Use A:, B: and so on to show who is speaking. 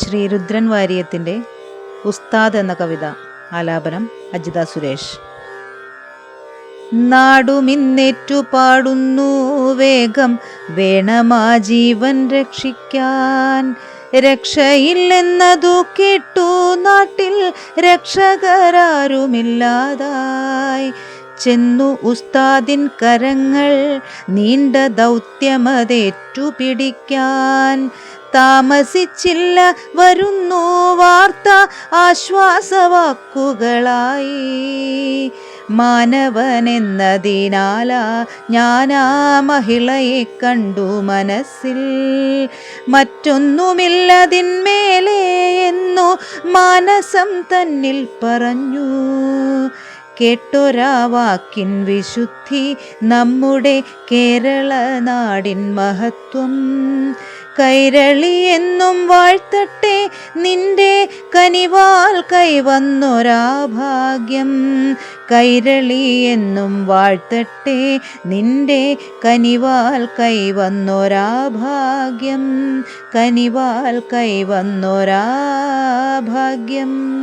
A: ശ്രീ രുദ്രൻ വാര്യത്തിന്റെ ഉസ്താദ് എന്ന കവിത. ആലാപനം അജിത സുരേഷ്. നാടുമിന്നേറ്റു പാടുന്നു വേഗം വേണമാ ജീവൻ രക്ഷിക്കാൻ. രക്ഷയില്ലെന്നതു കേട്ടു നാട്ടിൽ രക്ഷകരാരുമില്ലാതായി. ചെന്നു ഉസ്താദിൻ കരങ്ങൾ നീണ്ട ദൗത്യമതേറ്റു പിടിക്കാൻ താമസിച്ചില്ല വരുന്നു വാർത്ത ആശ്വാസവാക്കുകളായി. മാനവനെന്നതിനാലാ ഞാനാ മഹിളയെ കണ്ടു മനസ്സിൽ. മറ്റൊന്നുമില്ലതിന്മേലെ എന്നു മാനസം തന്നിൽ പറഞ്ഞു. കേട്ടൊരാ വാക്കിൻ വിശുദ്ധി നമ്മുടെ കേരള നാടിൻ മഹത്വം. കൈരളി എന്നും വാഴ്ത്തട്ടെ. നിന്റെ കനിവാൽ കൈവന്നൊരാ ഭാഗ്യം. കൈരളി എന്നും വാഴ്ത്തട്ടെ. നിന്റെ കനിവാൽ കൈവന്നൊരാ ഭാഗ്യം. കനിവാൽ കൈവന്നൊരാ ഭാഗ്യം.